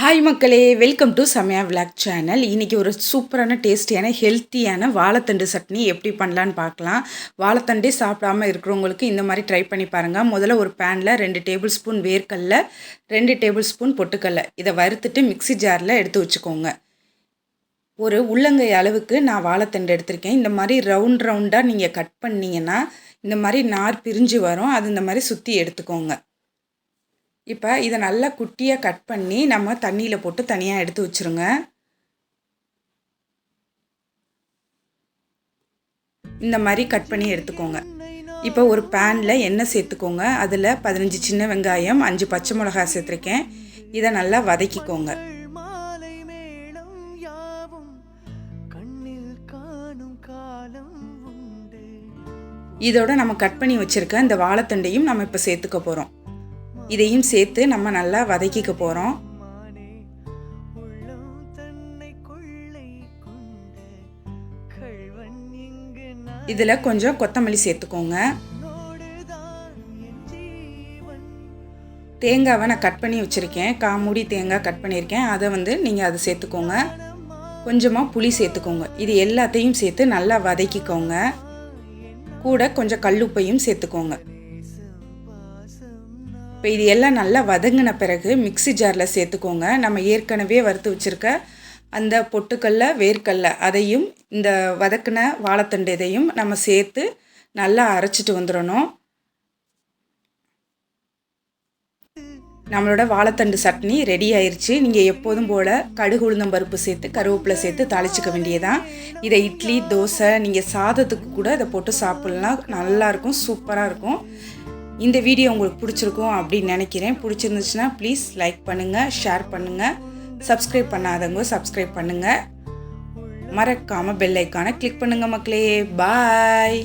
Hi மக்களே. Welcome to Samaya vlog channel இன்றைக்கி ஒரு சூப்பரான டேஸ்டியான ஹெல்த்தியான வாழைத்தண்டு சட்னி எப்படி பண்ணலான்னு பார்க்கலாம். வாழைத்தண்டே சாப்பிடாம இருக்கிறவங்களுக்கு இந்த மாதிரி ட்ரை பண்ணி பாருங்கள் முதல்ல ஒரு பேனில் ரெண்டு டேபிள் ஸ்பூன் வேர்க்கடல ரெண்டு டேபிள் ஸ்பூன் பொட்டுக்கடல. இதை வறுத்துட்டு மிக்ஸி ஜாரில் எடுத்து வச்சுக்கோங்க. ஒரு உள்ளங்கை அளவுக்கு நான் வாழைத்தண்டு எடுத்திருக்கேன். இந்த மாதிரி ரவுண்ட் ரவுண்டாக நீங்கள் கட் பண்ணிங்கன்னா இந்த மாதிரி நார் பிரிஞ்சு வரும். அது இந்த மாதிரி சுற்றி எடுத்துக்கோங்க. இப்போ இதை நல்லா குட்டியாக கட் பண்ணி நம்ம தண்ணியில் போட்டு தனியாக எடுத்து வச்சுருங்க. இந்த மாதிரி கட் பண்ணி எடுத்துக்கோங்க. இப்போ ஒரு பேனில் எண்ணெய் சேர்த்துக்கோங்க. அதில் பதினஞ்சு சின்ன வெங்காயம் அஞ்சு பச்சை மிளகாய் சேர்த்துருக்கேன். இதை நல்லா வதக்கிக்கோங்க. மாலை கண்ணில் காணும் இதோட நம்ம கட் பண்ணி வச்சுருக்க இந்த வாழைத்தண்டையும் நம்ம இப்போ சேர்த்துக்க போகிறோம் இதையும் சேர்த்து நம்ம நல்லா வதக்கிக்க போகிறோம் இதில் கொஞ்சம் கொத்தமல்லி சேர்த்துக்கோங்க. தேங்காவை நான் கட் பண்ணி வச்சுருக்கேன். காமூடி தேங்காய் கட் பண்ணியிருக்கேன். அதை வந்து நீங்கள் அதை சேர்த்துக்கோங்க. கொஞ்சமாக புளி சேர்த்துக்கோங்க. இது எல்லாத்தையும் சேர்த்து நல்லா வதக்கிக்கோங்க. கூட கொஞ்சம் கல்லுப்பையும் சேர்த்துக்கோங்க. இப்போ இது எல்லாம் நல்லா வதங்கின பிறகு மிக்ஸி ஜாரில் சேர்த்துக்கோங்க. நம்ம ஏற்கனவே வறுத்து வச்சுருக்க அந்த பொட்டுக்கல்ல வேர்க்கல்ல அதையும் இந்த வதக்கின வாழைத்தண்டு இதையும் நம்ம சேர்த்து நல்லா அரைச்சிட்டு வந்துடணும். நம்மளோட வாழைத்தண்டு சட்னி ரெடி ஆயிடுச்சு நீங்கள் எப்போதும் போல் கடுகு உளுந்தம் பருப்பு சேர்த்து கருவேப்பிலை சேர்த்து தாளிச்சிக்க வேண்டியதான் இதை இட்லி தோசை நீங்கள் சாதத்துக்கு கூட இதை போட்டு சாப்பிட்லாம். நல்லாயிருக்கும் சூப்பராக இருக்கும். இந்த வீடியோ உங்களுக்கு பிடிச்சிருக்கும் அப்படின்னு நினைக்கிறேன். பிடிச்சிருந்துச்சுன்னா ப்ளீஸ் லைக் பண்ணுங்கள் ஷேர் பண்ணுங்கள் சப்ஸ்கிரைப் பண்ணாதவங்க சப்ஸ்கிரைப் பண்ணுங்கள் மறக்காமல் பெல் ஐக்கானை கிளிக் பண்ணுங்கள் மக்களே. பாய்